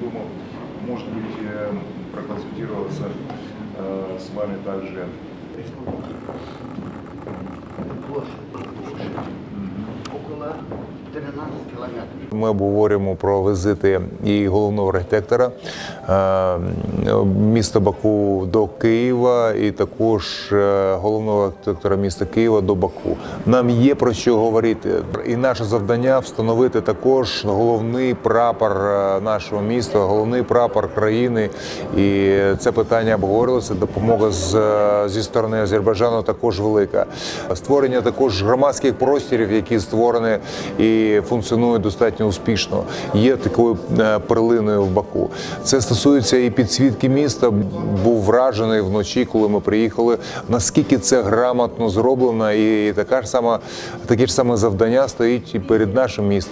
Думал, может быть, проконсультироваться э, с вами также. 13 километров. Ми обговорюємо про візити і головного архітектора е, міста Баку до Києва, і також е, головного архітектора міста Києва до Баку. Нам є про що говорити, і наше завдання встановити також головний прапор е, нашого міста, головний прапор країни. І це питання обговорювалося. Допомога з, зі сторони Азербайджану також велика. Створення також громадських просторів, які створені і функціонують достатньо успішно, є такою е, перлиною в Баку. Це стосується і підсвітки міста. Був вражений вночі, коли ми приїхали. Наскільки це грамотно зроблено, і така ж сама таке ж саме завдання стоїть і перед нашим містом.